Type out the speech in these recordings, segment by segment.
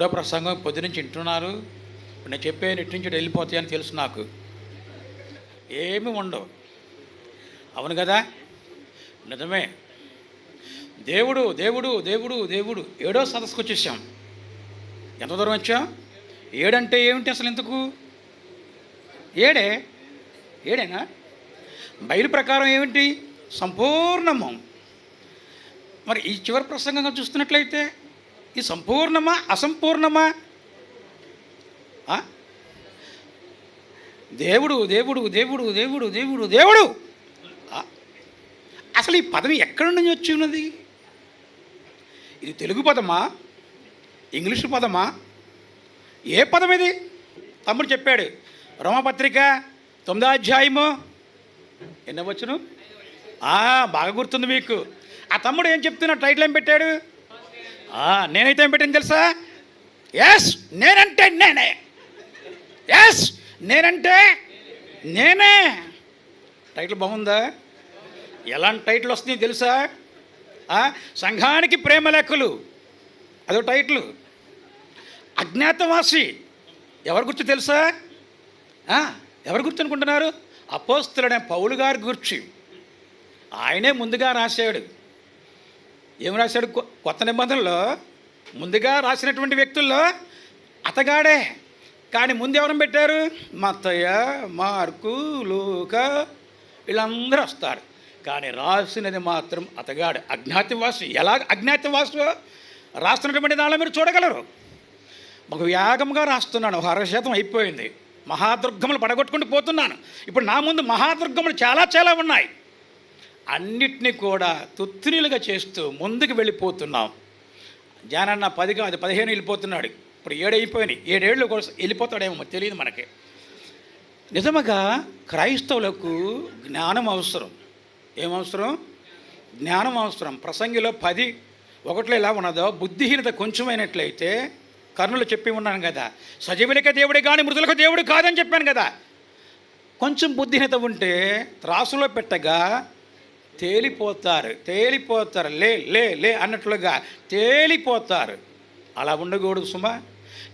మూడో ప్రసంగం పొద్దు నుంచి వింటున్నారు. నేను చెప్పే ఇటు నుంచి వెళ్ళిపోతాయని తెలుసు నాకు. ఏమి ఉండవు. అవును కదా? నిజమే. దేవుడు దేవుడు దేవుడు దేవుడు. ఏడో సదస్సుకు వచ్చేసాం. ఎంత దూరం వచ్చాం? ఏడంటే ఏమిటి అసలు ఎందుకు? ఏడే? ఏడేనా? బయలు ప్రకారం ఏమిటి? సంపూర్ణము. మరి ఈ చివరి ప్రసంగంగా చూస్తున్నట్లయితే ఇది సంపూర్ణమా అసంపూర్ణమా? దేవుడు దేవుడు దేవుడు దేవుడు దేవుడు దేవుడు! అసలు ఈ పదవి ఎక్కడి నుంచి వచ్చి ఉన్నది? ఇది తెలుగు పదమా? ఇంగ్లీషు పదమా? ఏ పదం ఇది? తమ్ముడు చెప్పాడు రోమపత్రిక తొమ్మిదో అధ్యాయము. ఎన్నవచ్చును బాగా గుర్తుంది మీకు. ఆ తమ్ముడు ఏం చెప్తున్నా టైటిల్ ఏం పెట్టాడు? నేనైతే ఏం పెట్టాను తెలుసా? ఎస్ నేనంటే నేనే. ఎస్ నేనంటే నేనే. టైటిల్ బాగుందా? ఎలాంటి టైటిల్ వస్తుంది తెలుసా? సంఘానికి ప్రేమ లెక్కలు అదో టైటిల్ అజ్ఞాతవాసి. ఎవరి గుర్తు తెలుసా? ఎవరి గుర్తు అనుకుంటున్నారు అపోస్తులనే పౌలు గారి గుర్చి. ఆయనే ముందుగా రాశాడు. ఏం రాశాడు? కొత్త నిబంధనలో ముందుగా రాసినటువంటి వ్యక్తుల్లో అతగాడే. కానీ ముందు ఎవరిని పెట్టారు? మత్తయ్య మార్కు లూక వీళ్ళందరూ వస్తారు. కానీ రాసినది మాత్రం అతగాడు. అజ్ఞాతివాసు. ఎలా అజ్ఞాతివాసు? రాస్తున్నటువంటి దానిలో మీరు చూడగలరు. ఒక వేగంగా రాస్తున్నాను. ఒక అరవై శాతం అయిపోయింది. మహాదుర్గములు పడగొట్టుకుంటూ పోతున్నాను. ఇప్పుడు నా ముందు మహాదుర్గములు చాలా చాలా ఉన్నాయి. అన్నిటినీ కూడా తుత్తునీలుగా చేస్తూ ముందుకు వెళ్ళిపోతున్నాం. జానన్న పది కాదు పదిహేను వెళ్ళిపోతున్నాడు. ఇప్పుడు ఏడైపోయినాయి. ఏడేళ్ళు కూడా వెళ్ళిపోతాడేమో తెలియదు మనకి. నిజముగా క్రైస్తవులకు జ్ఞానం అవసరం. ఏమవసరం? జ్ఞానం అవసరం. ప్రసంగిలో పది ఒకటిలో ఎలా ఉన్నదో బుద్ధిహీనత కొంచెమైనట్లయితే కర్ణులు చెప్పి ఉన్నాను కదా సజీవులకే దేవుడే కానీ మృతులకు దేవుడు కాదని చెప్పాను కదా. కొంచెం బుద్ధిహీనత ఉంటే త్రాసులో పెట్టగా తేలిపోతారు తేలిపోతారు లే లే లే అన్నట్లుగా తేలిపోతారు. అలా ఉండకూడదు సుమా.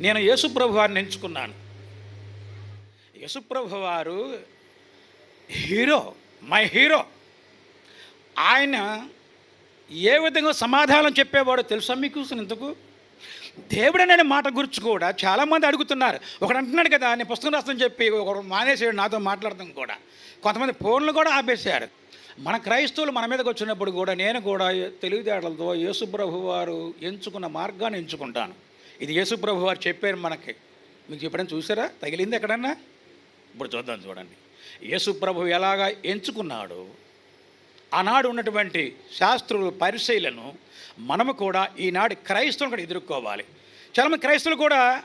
నేను యేసుప్రభు వారిని ఎంచుకున్నాను. యేసుప్రభు వారు హీరో మై హీరో. ఆయన ఏ విధంగా సమాధానం చెప్పేవాడో తెలుసా మీకు ఇంతకు? దేవుడు అనే మాట గురించి కూడా చాలామంది అడుగుతున్నారు. ఒకడు అంటున్నాడు కదా నేను పుస్తకం రాస్తాను చెప్పి ఒకడు మానేసాడు నాతో మాట్లాడటం కూడా. కొంతమంది ఫోన్లు కూడా ఆపేశారు. మన క్రైస్తవులు మన మీదకి వచ్చినప్పుడు కూడా నేను కూడా తెలివితేటలతో యేసుప్రభు వారు ఎంచుకున్న మార్గాన్ని ఎంచుకుంటాను. ఇది యేసుప్రభు వారు చెప్పారు మనకి. మీకు చెప్పడం చూసారా? తగిలింది ఎక్కడన్నా? ఇప్పుడు చూద్దాం చూడండి. యేసుప్రభు ఎలాగా ఎంచుకున్నాడు ఆనాడు ఉన్నటువంటి శాస్త్రులు పరిశీలను మనము కూడా ఈనాడు క్రైస్తవులు కూడా ఎదుర్కోవాలి. చాలామంది క్రైస్తవులు కూడా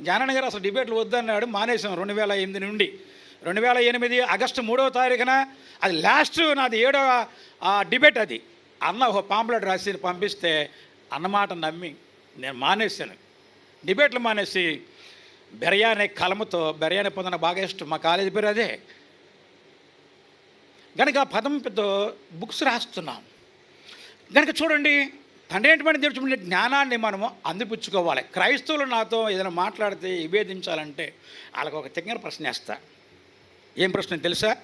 జ్ఞానాన్ని గారు అసలు డిబేట్లు వద్దన్నాడు మానేసాం రెండు వేల ఎనిమిది నుండి. రెండు వేల ఎనిమిది ఆగస్టు మూడవ తారీఖున అది లాస్ట్ నాది ఏడవ డిబేట్ అది. అన్న ఒక పాంప్లెట్ రాసి పంపిస్తే అన్నమాట నమ్మి నేను మానేశాను. డిబేట్లు మానేసి బిర్యానీ కలమతో కలముతో బెరయా పొందిన బాగా ఇష్టం మా కాలేజీ పేరు అదే. కనుక ఆ పదం బుక్స్ రాస్తున్నాం. కనుక చూడండి తండ్రి ఏంటంటే దేవుడు జ్ఞానాన్ని మనము అందిపుచ్చుకోవాలి. క్రైస్తవులు నాతో ఏదైనా మాట్లాడితే విభేదించాలంటే వాళ్ళకి ఒక తెగిన ప్రశ్న వేస్తాను ఏం ప్రశ్న తెలుసా?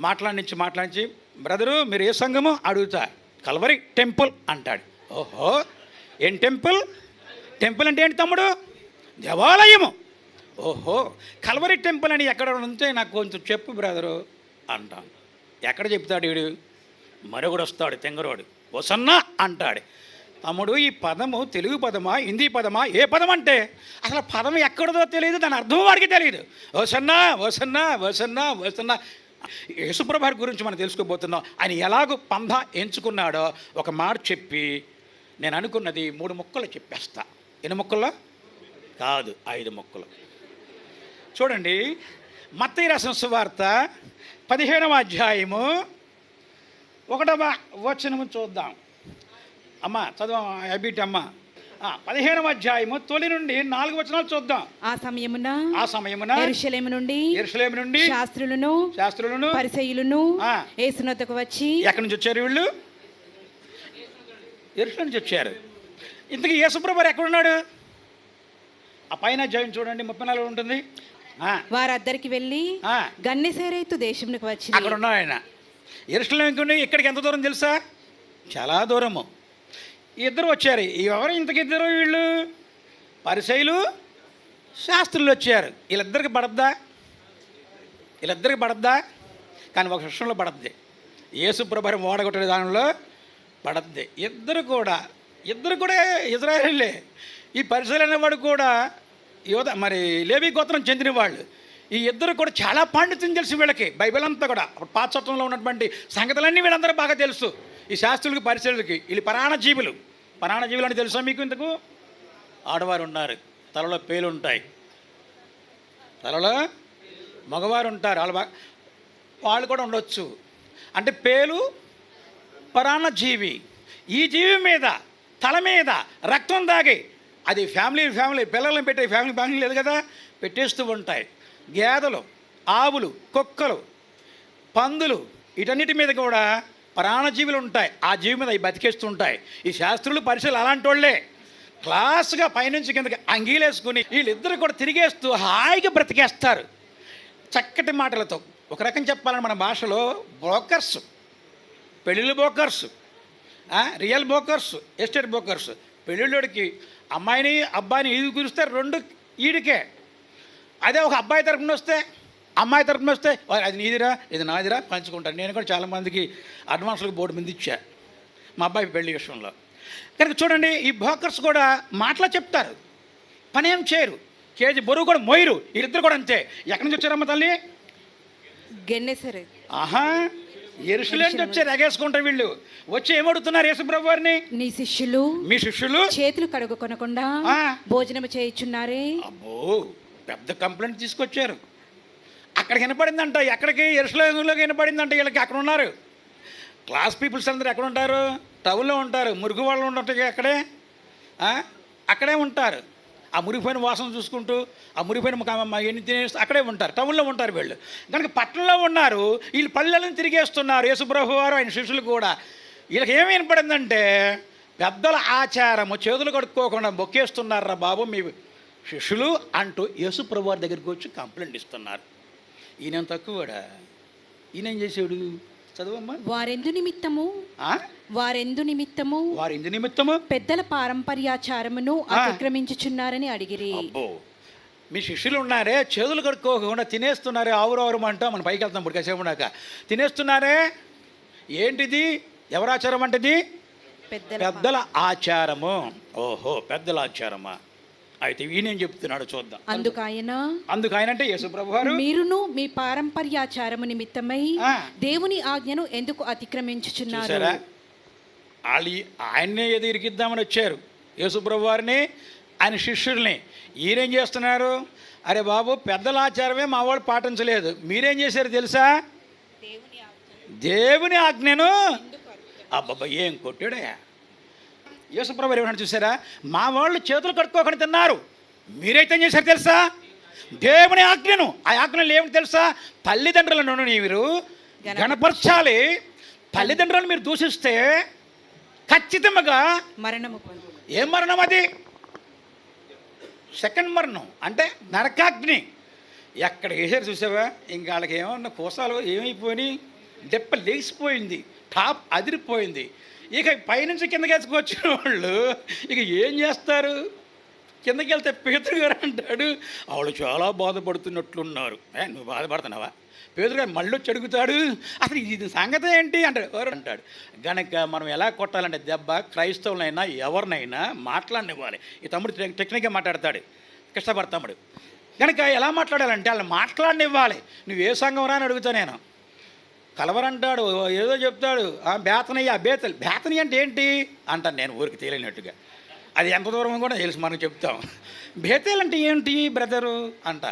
మాట్లాడించి మాట్లాడించి బ్రదరు మీరు ఏ సంఘము? అడుగుతా. కల్వరి టెంపుల్ అంటాడు. ఓహో ఏం టెంపుల్? టెంపుల్ అంటే ఏంటి తమ్ముడు? దేవాలయము. ఓహో కల్వరి టెంపుల్ అని ఎక్కడ ఉంటే నాకు కొంచెం చెప్పు బ్రదరు అంటాను. ఎక్కడ చెప్తాడు వీడు? మరొకడు వస్తాడు తెంగరోడు. వసన్నా అంటాడు. తమ్ముడు ఈ పదము తెలుగు పదమా హిందీ పదమా ఏ పదం అంటే అసలు పదం ఎక్కడదో తెలియదు దాని అర్థం వాడికి తెలియదు వసన్నా వసన్నా వసన్నా వసన్నా యేసుప్రభారి గురించి మనం తెలుసుకోబోతున్నాం. ఆయన ఎలాగో పంధ ఎంచుకున్నాడో ఒక మాట చెప్పి నేను అనుకున్నది మూడు ముక్కలు చెప్పేస్తా. ఎన్ని ముక్కల్లో? కాదు ఐదు ముక్కలు. చూడండి మత్తయ్య రసం సువార్త పదిహేనవ అధ్యాయము ఒకటవ వచనము చూద్దాం. అమ్మ చదువు అబిట్ అమ్మ. పదిహేనవ అధ్యాయము తొలి నుండి నాలుగు వచనాలు చూద్దాం. ఆ సమయమున ఆ సమయమున యెరూషలేము నుండి ఎరుసలేం నుండి శాస్త్రులను శాస్త్రులను పరిసయులను. యేసునొద్దకు వచ్చి ఎక్కడి నుంచి వచ్చారు వీళ్ళు? ఎరుసలేం నుంచి వచ్చారు. ఇంతకీ యేసుప్రభు ఎక్కడున్నాడు? ఆ పైన జయం చూడండి ముప్పై నాలుగు ఉంటుంది. వారద్దరికి వెళ్ళి గన్నెసేరైతు దేశంలోకి వచ్చి అక్కడ ఉన్నాడు ఆయన ఇక్కడికి ఎంత దూరం తెలుసా? చాలా దూరము. ఇద్దరు వచ్చారు. ఈ ఎవరు ఇంతకి ఇద్దరు వీళ్ళు? పరిశైలు శాస్త్రులు వచ్చారు. వీళ్ళిద్దరికి పడద్దా? వీళ్ళిద్దరికి పడద్దా? కానీ ఒక విషయంలో పడద్ది. యేసుప్రభరి ఓడగొట్టే దానిలో పడద్ది. ఇద్దరు కూడా ఇద్దరు కూడా ఇజ్రాయేలే ఈ పరిశీలన అనేవాడు కూడా యోధ మరి లేవి గోత్రం చెందిన వాళ్ళు. ఈ ఇద్దరు కూడా చాలా పాండిత్యం తెలుసు వీళ్ళకి. బైబిల్ అంతా కూడా అప్పుడు పాత చట్టంలో ఉన్నటువంటి సంగతులన్నీ వీళ్ళందరూ బాగా తెలుసు. ఈ శాస్త్రులకి పరిశీలకి వీళ్ళు ప్రాణజీవులు జీవులు. జీవులు అని తెలుసా మీకు ఇంతకు? ఆడవారు ఉన్నారు తలలో పేలు ఉంటాయి. తలలో మగవారు ఉంటారు వాళ్ళు వాళ్ళు కూడా ఉండొచ్చు. అంటే పేలు పరాణ జీవి. ఈ జీవి మీద తల మీద రక్తం దాగి అది ఫ్యామిలీ ఫ్యామిలీ పిల్లల్ని పెట్టే ఫ్యామిలీ ఫ్యామిలీ లేదు కదా? పెట్టేస్తూ ఉంటాయి. గేదెలు ఆవులు కుక్కలు పందులు వీటన్నిటి మీద కూడా ప్రాణజీవులు ఉంటాయి ఆ జీవి మీద అవి బతికేస్తుంటాయి. ఈ శాస్త్రులు పరిశీలు అలాంటి వాళ్ళే క్లాస్గా పైనుంచి కిందకి అంగీలేసుకుని వీళ్ళిద్దరు కూడా తిరిగేస్తూ హాయిగా బ్రతికేస్తారు. చక్కటి మాటలతో. ఒక రకం చెప్పాలని మన భాషలో బ్రోకర్స్. పెళ్ళిళ్ళు brokers. Real brokers estate brokers. పెళ్ళిళ్ళోడికి అమ్మాయిని అబ్బాయిని ఇది కురిస్తే రెండు ఈడికే. అదే ఒక అబ్బాయి తరపున వస్తే అమ్మాయి తరపున వస్తే "ఓ, అది నీదిరా ఇది నాదిరా పంచుకుంటాను నేను కూడా చాలామందికి అడ్వాన్స్లకు బోర్డు మీద ఇచ్చా మా అబ్బాయి పెళ్ళి విషయంలో. కనుక చూడండి ఈ బ్రోకర్స్ కూడా మాటలో చెప్తారు. పని ఏం చేయరు. కేజీ బరువు కూడా మోయరు వీళ్ళిద్దరు కూడా అంతే. ఎక్కడి నుంచి వచ్చారమ్మ తల్లి? గెన్నెసరే ఆహా ఎరుసలేం నుంచి వచ్చారు ఎగేసుకుంటారు వీళ్ళు. వచ్చి ఏమడుతున్నారు యేసుప్రభు వారిని? నీ శిష్యులు మీ శిష్యులు? చేతులు కడుగు కొనకుండా ఆ. భోజనము చేయుచున్నారే. అబ్బో పెద్ద కంప్లైంట్ తీసుకొచ్చారు. అక్కడికి వినపడిందంట. ఎక్కడికి? ఎరుసలేంలోకి వినపడిందంట. వీళ్ళకి అక్కడ ఉన్నారు? క్లాస్ పీపుల్స్ అందరూ ఎక్కడ ఉంటారు? టౌన్లో ఉంటారు. మురుగు వాళ్ళు ఉంటారు అక్కడే? అక్కడే ఉంటారు. ఆ మురిగిపోయిన వాసన చూసుకుంటూ ఆ మురిగిపోయిన ఎన్ని తినేస్తూ అక్కడే ఉంటారు. టౌన్లో ఉంటారు వీళ్ళు. కనుక పట్టణంలో ఉన్నారు. వీళ్ళు పల్లెలను తిరిగేస్తున్నారు. యేసుప్రభు వారు ఆయన శిష్యులు కూడా. వీళ్ళకి ఏమి వినపడిందంటే పెద్దల ఆచారము చేతులు కడుక్కోకుండా బొక్కేస్తున్నారా బాబు మీ శిష్యులు అంటూ యేసుప్రభు వారి దగ్గరికి వచ్చి కంప్లైంట్ ఇస్తున్నారు. ఈయన తక్కువడా ఈయన చేసాడు చదువమ్మా. వారెందు నిమిత్తము? వారెందు నిమిత్తము? వారు ఇందు నిమిత్తము? పెద్దల పారంపర్యాచారమును. అతిక్రమించుచున్నారని అడిగిరి. మీ శిష్యులు ఉన్నారే చేతులు కడుక్కోకుండా తినేస్తున్నారే ఆవురు ఆవురు అంటా మనం పైకి వెళ్తాం ఇప్పుడు కాసేపు ఉన్నాక. తినేస్తున్నారే? ఏంటిది? ఎవరు ఆచారం అంటది? పెద్దల ఆచారము. ఓహో పెద్దల ఆచారమా? అయితే ఈయనేం చెప్తున్నాడు చూద్దాం. అందుకు ఆయన అంటే యేసుప్రభు వారు మీరును మీ పారంపర్యాచారము నిమిత్తమై. దేవుని ఆజ్ఞను ఎందుకు అతిక్రమించుచున్నారు? వాళ్ళు ఆయన్నే ఏది ఇరికిద్దామని వచ్చారు యేసుప్రభు వారిని ఆయన శిష్యుల్ని. ఈయనేం చేస్తున్నారు? అరే బాబు పెద్దల ఆచారమే మా వాళ్ళు పాటించలేదు. మీరేం చేశారు తెలుసా? దేవుని ఆజ్ఞను అబ్బబ్బా ఏం కొట్టాడయా యేసుప్రభు ఏమన్నా చూసారా? మా వాళ్ళు చేతులు కట్టుకోకుండా తిన్నారు. మీరైతే ఏం చేశారు తెలుసా? దేవుని ఆజ్ఞను. ఆ ఆజ్ఞలు ఏమిటి తెలుసా? తల్లిదండ్రులను మీరు గణపరచాలి. తల్లిదండ్రులను మీరు దూషిస్తే ఖచ్చితంగా మరణము ఏం మరణం అది? సెకండ్ మరణం. అంటే నరకాగ్ని. ఎక్కడ వేసారు చూసావా? ఇంకా వాళ్ళకి ఏమన్నా కోసాలు ఏమైపోయినాయి? దెప్ప లేచిపోయింది. టాప్ అదిరిపోయింది. ఇక పైనుంచి కిందకి వచ్చిన వాళ్ళు ఇక ఏం చేస్తారు? కిందకి వెళ్తే పేదరుగారు అంటాడు ఆవిడ చాలా బాధపడుతున్నట్లున్నారు. ఏ నువ్వు బాధపడుతున్నావా? పేదరుగారు మళ్ళీ వచ్చి అడుగుతాడు అసలు ఇది సంగతి ఏంటి? అంటాడు. ఎవరు? అంటాడు. గనక మనం ఎలా కొట్టాలంటే దెబ్బ క్రైస్తవులైనా ఎవరినైనా మాట్లాడనివ్వాలి. ఈ తమ్ముడు టెక్నిక్గా మాట్లాడతాడు. కృష్ణపడ తమ్ముడు కనుక ఎలా మాట్లాడాలంటే వాళ్ళని మాట్లాడనివ్వాలి. నువ్వు ఏ సంఘం రా అని అడుగుతా నేను. కలవరంటాడు ఏదో చెప్తాడు. ఆ బేతనయ్య బేతలు. బేతని అంటే ఏంటి? అంటాను నేను ఊరికి తేలినట్టుగా. అది ఎంత దూరం కూడా తెలుసు మనం చెప్తాం. బేతేలు అంటే ఏంటి బ్రదరు? అంట.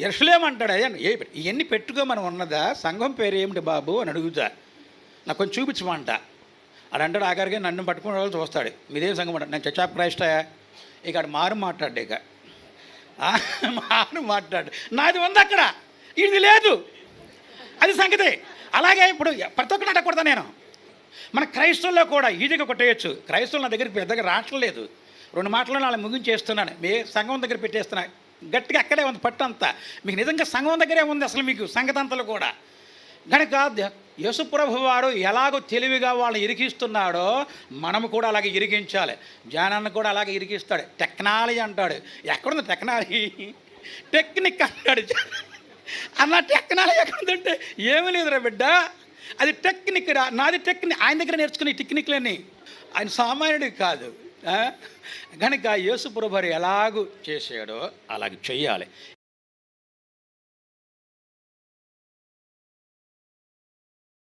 ఎరుసలేమంటాడు అదే ఏ ఇవన్నీ పెట్టుకో మనం ఉన్నదా? సంఘం పేరు ఏమిటి బాబు? అని అడుగుతా. నాకు కొంచెం చూపించమంట. ఆడు అంటాడు ఆఖరిగా నన్ను పట్టుకునే వాళ్ళు చూస్తాడు. మీదేం సంఘం అంటాడు నేను చచ్చాప్ క్రైస్టయా ఇక మారు మాట్లాడు ఇక. ఆ, మారు మాట్లాడు నాది ఉంది అక్కడ. ఇది లేదు. అది సంగతే. అలాగే ఇప్పుడు ప్రతి ఒక్కటి అడగకూడదా నేను. మన క్రైస్తవుల్లో కూడా ఈజీగా కొట్టేయచ్చు. క్రైస్తవులు నా దగ్గరికి పెద్దగా రావట్లేదు రెండు మాటలు నాలుగు ముగించేస్తున్నాను మీ సంఘం దగ్గర పెట్టేస్తున్నా. గట్టిగా అక్కడే ఉంది పట్టు అంతా. మీకు నిజంగా సంఘం దగ్గరే ఉంది అసలు మీకు సంగతంతలు కూడా. కనుక యశుప్రభు యేసుప్రభు వారు ఎలాగో తెలివిగా వాళ్ళని ఇరికిస్తున్నాడో మనము కూడా అలాగే ఇరికించాలి. జానాన్ని కూడా అలాగే ఇరికిస్తాడు. టెక్నాలజీ అంటాడు. ఎక్కడుంది టెక్నాలజీ? టెక్నిక్ అంటాడు. అన్న టెక్నాలజీ ఎక్కడుందంటే ఏమీ లేదురా బిడ్డ. అది టెక్నిక్ రా. నాది టెక్నిక్. ఆయన దగ్గర నేర్చుకునే టెక్నిక్లని ఆయన సామాన్యుడు కాదు. ఆ? కనుక యేసుప్రభు ఎలాగూ చేశాడో అలాగ చెయ్యాలి.